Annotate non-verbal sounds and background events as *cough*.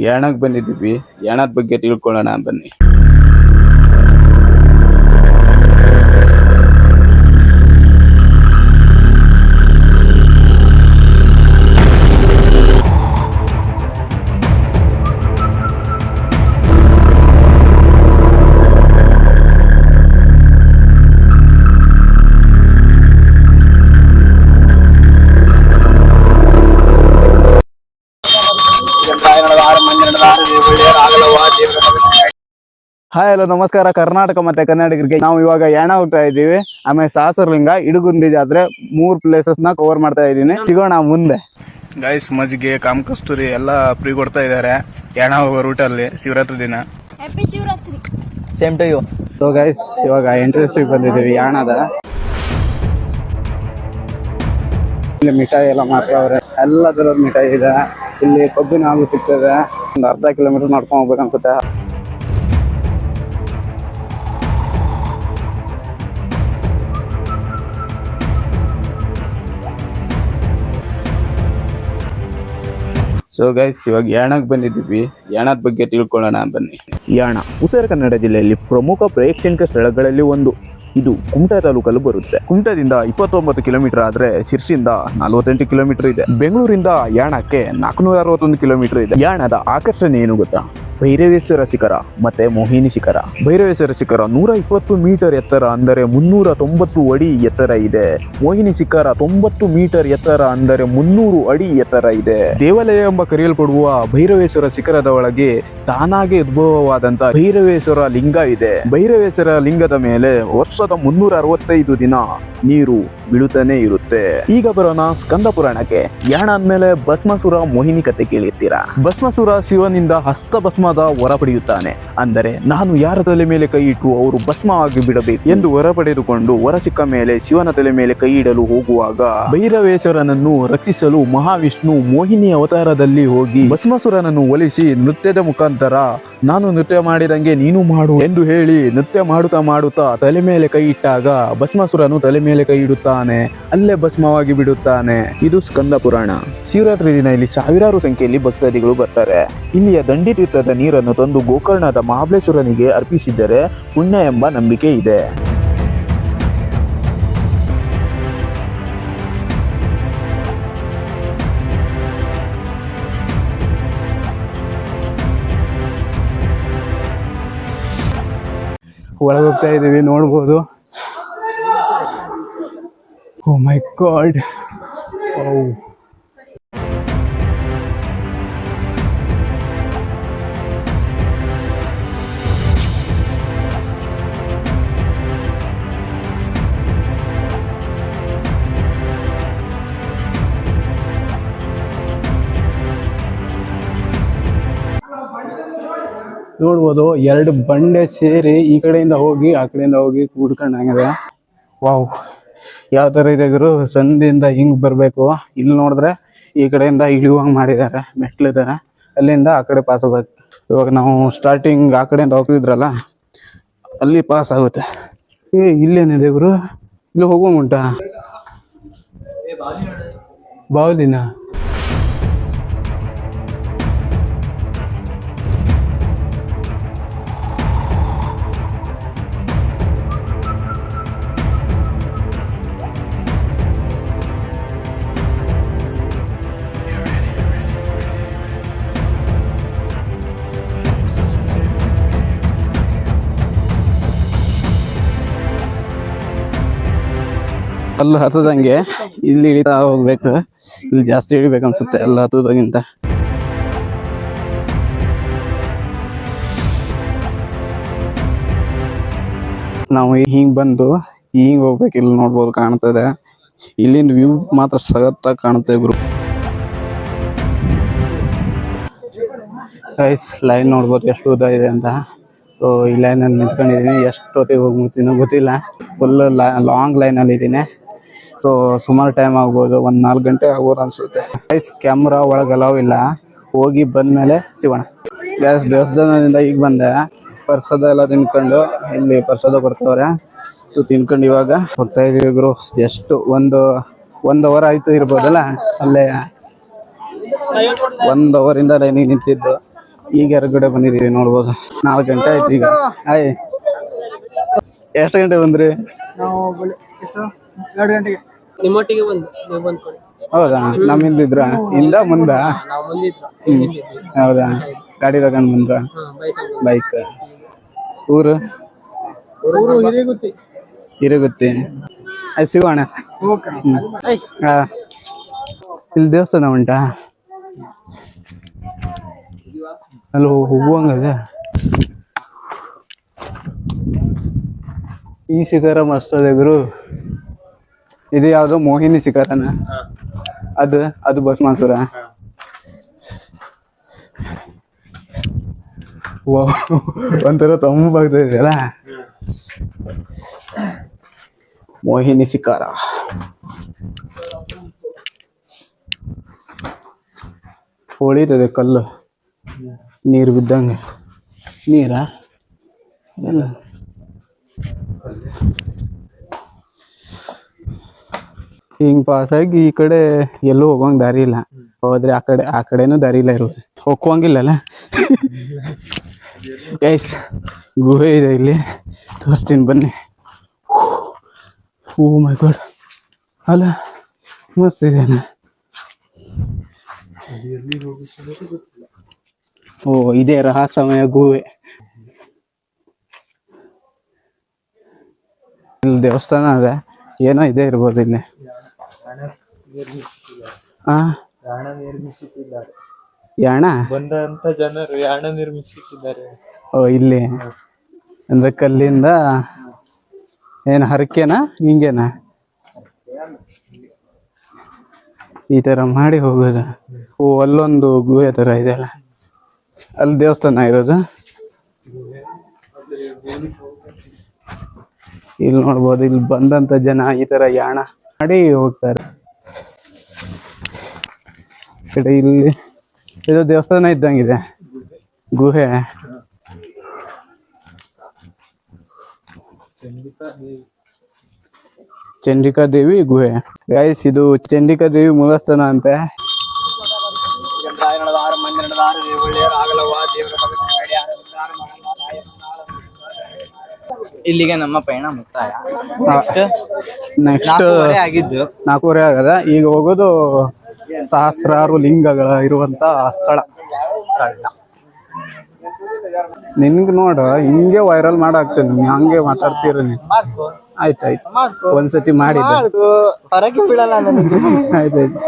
ಯಾಣಕ್ ಬಂದಿದ್ದೀವಿ? ಯಾಣದ ಬಗ್ಗೆ ತಿಳ್ಕೊಳ್ಳೋಣ ಬನ್ನಿ. ಹಾಯ್ ಹಲೋ ನಮಸ್ಕಾರ. ಕರ್ನಾಟಕ ಮತ್ತೆ ಕನ್ನಡಿಗರಿಗೆ ನಾವು ಇವಾಗ ಯಾಣ ಹೋಗ್ತಾ ಇದ್ದೀವಿ. ಆಮೇಲೆ ಸಾಸರ್ಲಿಂಗ ಇಡುಗುಂದಿ ಜಾತ್ರೆ ಮೂರ್ ಪ್ಲೇಸಸ್ನ ಕವರ್ ಮಾಡ್ತಾ ಇದ್ದೀನಿ. ಸಿಗೋಣ ಮುಂದೆ. ಗೈಸ್ ಮಜ್ಜಿಗೆ ಕಾಮಕಸ್ತೂರಿ ಎಲ್ಲ ಫ್ರೀ ಕೊಡ್ತಾ ಇದಾರೆ ಯಾಣ ಹೋಗೋ ಅಲ್ಲಿ ಶಿವರಾತ್ರಿ ದಿನ. Happy Shivaratri. Same to you so guys ಇವಾಗ ಎಂಟ್ರೆನ್ಸ್ ಬಂದಿದೀವಿ ಯಾಣದ. ಇಲ್ಲಿ ಮಿಠಾಯಿ ಎಲ್ಲ ಮಾಡ್ತಾವ್ರೆ ಎಲ್ಲ ತರದ ಮಿಠಾಯಿ ಇದೆ. ಇಲ್ಲಿ ಕೊಬ್ಬಿನ ಹಾಲು ಸಿಗ್ತದೆ. ಒಂದು ಅರ್ಧ ಕಿಲೋಮೀಟರ್ ನಡ್ಕೊಂಡು ಹೋಗ್ಬೇಕು ಅನ್ಸುತ್ತೆ. ಸೊ ಗೈಸ್ ಇವಾಗ ಯಾಣಕ್ಕೆ ಬಂದಿದ್ದೀವಿ. ಯಾಣದ ಬಗ್ಗೆ ತಿಳ್ಕೊಳ್ಳೋಣ ಬನ್ನಿ. ಯಾಣ ಉತ್ತರ ಕನ್ನಡ ಜಿಲ್ಲೆಯಲ್ಲಿ ಪ್ರಮುಖ ಪ್ರೇಕ್ಷಣಿಕ ಸ್ಥಳಗಳಲ್ಲಿ ಒಂದು. ಇದು ಕುಮಟಾ ತಾಲೂಕಲ್ಲಿ ಬರುತ್ತೆ. ಕುಮಟದಿಂದ ಇಪ್ಪತ್ತೊಂಬತ್ತು ಕಿಲೋಮೀಟರ್ ಆದ್ರೆ ಶಿರ್ಸಿಯಿಂದ ನಲವತ್ತೆಂಟು ಕಿಲೋಮೀಟರ್ ಇದೆ. ಬೆಂಗಳೂರಿಂದ ಯಾಣಕ್ಕೆ ನಾಲ್ಕುನೂರ ಅರವತ್ತೊಂದು ಕಿಲೋಮೀಟರ್ ಇದೆ. ಯಾಣದ ಆಕರ್ಷಣೆ ಏನು ಗೊತ್ತಾ? ಭೈರವೇಶ್ವರ ಶಿಖರ ಮತ್ತೆ ಮೋಹಿನಿ ಶಿಖರ. ಭೈರವೇಶ್ವರ ಶಿಖರ ನೂರ ಇಪ್ಪತ್ತು ಮೀಟರ್ ಎತ್ತರ ಅಂದರೆ ಮುನ್ನೂರ ತೊಂಬತ್ತು ಅಡಿ ಎತ್ತರ ಇದೆ. ಮೋಹಿನಿ ಶಿಖರ ತೊಂಬತ್ತು ಮೀಟರ್ ಎತ್ತರ ಅಂದರೆ ಮುನ್ನೂರು ಅಡಿ ಎತ್ತರ ಇದೆ. ದೇವಾಲಯ ಎಂಬ ಕರೆಯಲ್ಪಡುವ ಭೈರವೇಶ್ವರ ಶಿಖರದ ಒಳಗೆ ತಾನಾಗೆ ಉದ್ಭವವಾದಂತಹ ಭೈರವೇಶ್ವರ ಲಿಂಗ ಇದೆ. ಭೈರವೇಶ್ವರ ಲಿಂಗದ ಮೇಲೆ ವರ್ಷದ ಮುನ್ನೂರ ಅರವತ್ತೈದು ದಿನ ನೀರು ಬೀಳುತ್ತಾನೆ ಇರುತ್ತೆ. ಈಗ ಬರೋಣ ಸ್ಕಂದ ಪುರಾಣಕ್ಕೆ. ಯಾಣ ಅಂದ್ಮೇಲೆ ಭಸ್ಮಸುರ ಮೋಹಿನಿ ಕತೆ ಕೇಳಿರ್ತೀರಾ? ಭಸ್ಮಸುರ ಶಿವನಿಂದ ಹಸ್ತ ಭಸ್ಮದ ವರ ಪಡೆಯುತ್ತಾನೆ. ಅಂದರೆ, ನಾನು ಯಾರ ತಲೆ ಮೇಲೆ ಕೈ ಇಟ್ಟು ಅವರು ಭಸ್ಮವಾಗಿ ಬಿಡಬೇಕು ಎಂದು ವರ ಪಡೆದುಕೊಂಡು ವರ ಸಿಕ್ಕ ಮೇಲೆ ಶಿವನ ತಲೆ ಮೇಲೆ ಕೈ ಇಡಲು ಹೋಗುವಾಗ ಭೈರವೇಶ್ವರನನ್ನು ರಕ್ಷಿಸಲು ಮಹಾವಿಷ್ಣು ಮೋಹಿನಿ ಅವತಾರದಲ್ಲಿ ಹೋಗಿ ಭಸ್ಮಸುರನನ್ನು ಒಲಿಸಿ ನೃತ್ಯದ ಮುಖಾಂತರ, ನಾನು ನೃತ್ಯ ಮಾಡಿದಂಗೆ ನೀನು ಮಾಡು ಎಂದು ಹೇಳಿ ನೃತ್ಯ ಮಾಡುತ್ತಾ ಮಾಡುತ್ತಾ ತಲೆ ಮೇಲೆ ಕೈ ಇಟ್ಟಾಗ ಭಸ್ಮಾಸುರನು ತಲೆ ಮೇಲೆ ಕೈ ಇಡುತ್ತಾನೆ. ಅಲ್ಲೇ ಭಸ್ಮವಾಗಿ ಬಿಡುತ್ತಾನೆ. ಇದು ಸ್ಕಂದ ಪುರಾಣ. ಶಿವರಾತ್ರಿ ದಿನ ಇಲ್ಲಿ ಸಾವಿರಾರು ಸಂಖ್ಯೆಯಲ್ಲಿ ಭಕ್ತಾದಿಗಳು ಬರ್ತಾರೆ. ಇಲ್ಲಿಯ ದಂಡಿ ತೀರ್ಥದ ನೀರನ್ನು ತಂದು ಗೋಕರ್ಣದ ಮಹಾಬಲೇಶ್ವರನಿಗೆ ಅರ್ಪಿಸಿದರೆ ಪುಣ್ಯ ಎಂಬ ನಂಬಿಕೆ ಇದೆ. ಒಳಗೆ ಹೋಗ್ತಾ ಇದೀವಿ, ನೋಡ್ಬೋದು. ಓ ಮೈ ಗಾಡ್ ಓ ನೋಡ್ಬೋದು, ಎರಡು ಬಂಡೆ ಸೇರಿ ಈ ಕಡೆಯಿಂದ ಹೋಗಿ, ಆ ಕಡೆಯಿಂದ ಹೋಗಿ ಕೂಡ್ಕೊಂಡಂಗಿದೆ ವಾವ್, ಯಾವ ಥರ ಇದೆ ಗುರು? ಸಂಧಿಯಿಂದ ಹಿಂಗ್ ಬರಬೇಕು. ಇಲ್ಲಿ ನೋಡಿದ್ರೆ ಈ ಕಡೆಯಿಂದ ಇಳಿಯುವಂಗೆ ಮಾಡಿದ್ದಾರೆ ಮೆಟ್ಲಿದ್ದಾರೆ ಅಲ್ಲಿಂದ ಆ ಕಡೆ ಪಾಸ್ ಆಗ್ಬೇಕು ಇವಾಗ ನಾವು ಸ್ಟಾರ್ಟಿಂಗ್ ಆ ಕಡೆಯಿಂದ ಹೋಗ್ತಿದ್ರಲ್ಲ, ಅಲ್ಲಿ ಪಾಸ್ ಆಗುತ್ತೆ. ಏ, ಇಲ್ಲೇನಿದೆ ಗುರು? ಇಲ್ಲಿ ಹೋಗುವಂಗುಂಟಾ ಬಾವುಲಿನ? ಅಲ್ಲಿ ಹತ್ತದಂಗೆ ಇಲ್ಲಿ ಹಿಡಿತಾ ಹೋಗ್ಬೇಕು. ಇಲ್ಲಿ ಜಾಸ್ತಿ ಹಿಡಿಬೇಕು ಅನ್ಸುತ್ತೆ ಎಲ್ಲ ಹತ್ತೋದಕ್ಕಿಂತ ನಾವು ಹಿಂಗ್ ಬಂದು ಹಿಂಗ್ ಹೋಗ್ಬೇಕು ಇಲ್ಲಿ ನೋಡ್ಬೋದು ಕಾಣ್ತದೆ. ಇಲ್ಲಿನ ವ್ಯೂ ಮಾತ್ರ ಸಗತ್ತಾಗಿ ಕಾಣುತ್ತೆ ಗುರು. ಗೈಸ್ ಲೈನ್ ನೋಡ್ಬೋದು ಎಷ್ಟು ಉದ್ದ ಇದೆ ಅಂತ. ಸೊ ಈ ಲೈನಲ್ಲಿ ನಿಂತ್ಕೊಂಡಿದ್ದೀನಿ. ಎಷ್ಟು ಹೊತ್ತಿಗೆ ಹೋಗಿ ಮುಗ್ತೀನೋ ಗೊತ್ತಿಲ್ಲ ಫುಲ್ ಲಾಂಗ್ ಲೈನಲ್ಲಿ ಇದ್ದೀನಿ. ಸೊ ಸುಮಾರು ಟೈಮ್ ಆಗ್ಬೋದು, ಒಂದ್ ನಾಲ್ಕು ಗಂಟೆ ಆಗ್ಬೋದು ಅನ್ಸುತ್ತೆ. ಗೈಸ್ ಕ್ಯಾಮ್ರಾ ಒಳಗೆ ಇಲ್ಲ. ಹೋಗಿ ಬಂದ್ಮೇಲೆ ಸಿಗೋಣ. ಗ್ಯಾಸ್ ದೇವಸ್ಥಾನದಿಂದ ಈಗ ಬಂದೆ. ಪ್ರಸಾದ ಎಲ್ಲ ತಿನ್ಕೊಂಡು, ಇಲ್ಲಿ ಪ್ರಸಾದ ಕೊಡ್ತವ್ರೆ. ಇದು ತಿನ್ಕೊಂಡು ಇವಾಗ ಹೋಗ್ತಾ ಇದೀವಿ ಗುರು. ಎಷ್ಟು, ಒಂದು ಒಂದು ಅವರ್ ಆಯ್ತು ಇರ್ಬೋದಲ್ಲ? ಅಲ್ಲೇ ಒಂದು ಅವರಿಂದ ಲೈನಿಗೆ ನಿಂತಿದ್ದು. ಈಗ ಹೊರಗಡೆ ಬಂದಿದ್ದೀವಿ, ನೋಡ್ಬೋದು. ನಾಲ್ಕು ಗಂಟೆ ಆಯ್ತು ಈಗ. ಆಯ್ ಎಷ್ಟು ಗಂಟೆ ಬಂದ್ರಿ? ನಾವು ಎಷ್ಟು? ಎರಡು ಗಂಟೆಗೆ. ನಿಮ್ಮೊಟ್ಟಿಗೆ ಬಂದು ನೀವು ಬಂದ್ ಕೊಡಿ ಹೌದಾ ನಮ್ಮ ಹಿಂದಿದ್ರ ಹಿಂದ ಮುಂದ? ನಾವು ಬಂದಿದ್ರು? ಹೌದಾ? ಗಾಡಿ ತಗೊಂಡ್ ಬಂದ್ರ? ಬೈಕ್ ಊರು? ಊರು ಹಿರೇಗುತ್ತಿ. ಇರಗುತ್ತೆ ಅದು ಸಿಗೋಣ. ಹಾ ಇಲ್ಲಿ ದೇವಸ್ಥಾನ ಉಂಟಾ? ಅಲ್ಲಿ ಹೋಗುವಂಗದೆ ಈ ಶಿಖರ ಮಸ್ತ್ ಅದ ಗುರು. ಇದು ಯಾವ್ದು ಮೋಹಿನಿ ಶಿಖರನ? ಅದು ಅದು ಭಸ್ಮಾಸುರ ಒಂಥರ ತಂಪಾಗ್ತಾ ಇದೆಯಲ್ಲ? ಮೋಹಿನಿ ಶಿಖರ. ಹೊಳಿತದೆ ಕಲ್ಲು. ನೀರು ಬಿದ್ದಂಗೆ. ನೀರಾ? ಇಲ್ಲ. ಹಿಂಗ್ ಪಾಸ್ ಆಗಿ ಈ ಕಡೆ ಎಲ್ಲೂ ಹೋಗೋಂಗ್ ದಾರಿ ಇಲ್ಲ. ಹೋದ್ರೆ ಆ ಕಡೆ, ಆ ಕಡೆನೂ ದಾರಿ ಇಲ್ಲ ಇರೋದು. ಹೋಗೋಂಗಿಲ್ಲಲ್ಲ ಗೈಸ್ ಗುಹೆ ಇದೆ ಇಲ್ಲಿ. ತೋರಿಸ್ತೀನಿ ಬನ್ನಿ. ಓ ಮೈ ಗಾಡ್ ಅಲ್ಲ, ಮಸ್ತ್ ಇದೆ ಓ, ಇದೇ ರಹಸ್ಯಮಯ ಗುಹೆ. ಇಲ್ಲಿ ದೇವಸ್ಥಾನ ಅದ. ಏನೋ ಇದೆ ಇರ್ಬೋದು ಇಲ್ಲಿ. ಆ? ಯಾಣ ನಿರ್ಮಿಸುತ್ತಿದ್ದಾರೆ ಯಾಣ? ಬಂದಂತ ಜನರು ಯಾಣ ನಿರ್ಮಿಸುತ್ತಿದ್ದಾರೆ ಓ ಇಲ್ಲಿ. ಅಂದ್ರೆ ಕಲ್ಲಿಂದ ಏನ್ ಹರಕೆನಾ ಹಿಂಗೇನಾ? ಈ ತರ ಮಾಡಿ ಹೋಗೋದು. ಓ ಅಲ್ಲೊಂದು ಗುಹೆ ತರ ಇದೆಯಲ್ಲ ಅಲ್ಲಿ ದೇವಸ್ಥಾನ ಇರೋದು? ಇಲ್ಲಿ ನೋಡ್ಬೋದು ಇಲ್ಲಿ ಬಂದಂತ ಜನ ಈ ತರ ಯಾಣ ಮಾಡಿ ಹೋಗ್ತಾರೆ. ಕಡೆ ಇಲ್ಲಿ. ಇದು ದೇವಸ್ಥಾನ ಇದ್ದಂಗಿದೆ. ಗುಹೆ. ಚಂಡಿಕಾ ದೇವಿ ಗುಹೆ. ಗಾಯ್ಸ್ ಇದು ಚಂಡಿಕಾ ದೇವಿ ಮೂಲಸ್ಥಾನ ಅಂತೆ. ಇಲ್ಲಿಗೆ ನಮ್ಮ ಪಯಣ ಮುಕ್ತಾಯ. ನೆಕ್ಸ್ಟ್ ಆಗಿದ್ದು. ನಾಲ್ಕೂವರೆ ಆಗದ ಈಗ ಹೋಗೋದು ಸಹಸ್ರಾರು ಲಿಂಗಗಳ ಇರುವಂತ ಸ್ಥಳ. ನಿನ್ಗ್ ನೋಡ ಹಿಂಗೆ ವೈರಲ್ ಮಾಡಾಕ್ತೇನೆ ನೀನ್ ಹಂಗೆ ಮಾತಾಡ್ತೀರ ನೀನ್. ಆಯ್ತಾಯ್ತು ಒಂದ್ಸತಿ ಮಾಡಿ ಹೊರಗೆ ಬೀಳಲ್ಲ ನನಗೆ. *laughs* ಆಯ್ತಾಯ್ತು